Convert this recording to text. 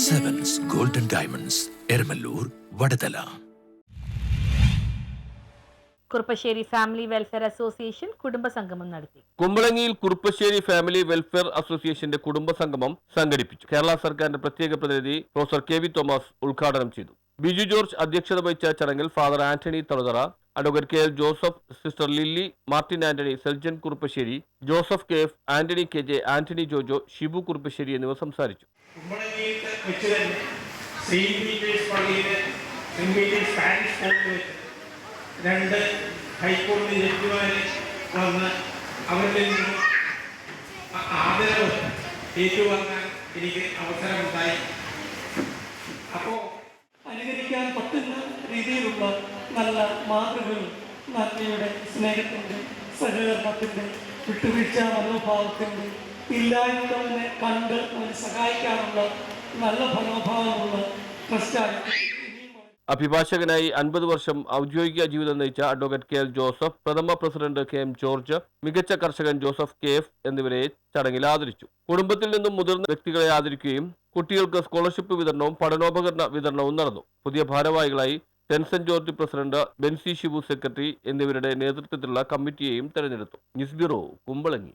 Diamonds Eramallur Vadathala Kuruppassery family welfare association കുടുംബസംഗമം നടത്തി. കുമ്പളങ്ങിയിൽ Kuruppassery family welfare അസോസിയേഷന്റെ കുടുംബ സംഗമം സംഘടിപ്പിച്ചു. കേരള സർക്കാരിന്റെ പ്രത്യേക പ്രതിനിധി പ്രൊഫസർ കെ വി തോമസ് ഉദ്ഘാടനം ചെയ്തു. ബിജു ജോർജ് അധ്യക്ഷത വഹിച്ച ചടങ്ങിൽ father Antony Thalathara advocate K L Joseph sister Lilly Martin Antony Seljan Kuruppassery Joseph K F Antony K J Antony Jojo Shibu Kuruppassery എന്നിവർ സംസാരിച്ചു. കുമ്പളങ്ങിയിൽ വെച്ച് തന്നെ സെയിന്റ് പീറ്റേഴ്സ് പള്ളിയിലെ സെയിന്റ് പീറ്റേഴ്സ് പാരിഷ് കോർട്ടിൽ വെച്ച് രണ്ട് ഹൈക്കോടതി ജഡ്ജിമാർ വന്ന് അവരുടെ ആദരവ് ഏറ്റുവാങ്ങാൻ എനിക്ക് അവസരമുണ്ടായി. അപ്പോൾ അനുകരിക്കാൻ പറ്റുന്ന രീതിയിലുള്ള നല്ല മാതൃകകൾ നന്ദിയുടെ സ്നേഹത്തിന്റെ സഹകരണത്തിന്റെ വിട്ടുവീഴ്ച മനോഭാവത്തിന്റെ ഇല്ലായ്മ കണ്ട് അവന് സഹായിക്കാനുള്ള നല്ല ട്രസ്റ്റായിട്ട് അഭിഭാഷകനായി അൻപത് വർഷം ഔദ്യോഗിക ജീവിതം നയിച്ച അഡ്വക്കേറ്റ് കെ എൽ ജോസഫ് പ്രഥമ പ്രസിഡന്റ് കെ എം ജോർജ് മികച്ച കർഷകൻ ജോസഫ് കെ എഫ് എന്നിവരെ ചടങ്ങിൽ ആദരിച്ചു. കുടുംബത്തിൽ നിന്നും മുതിർന്ന വ്യക്തികളെ ആദരിക്കുകയും കുട്ടികൾക്ക് സ്കോളർഷിപ്പ് വിതരണവും പഠനോപകരണ വിതരണവും നടന്നു. പുതിയ ഭാരവാഹികളായി saint George president Bency Shibu secretary എന്നിവരുടെ നേതൃത്വത്തിലുള്ള കമ്മിറ്റിയെയും തെരഞ്ഞെടുത്തു. News bureau Kumbalangi.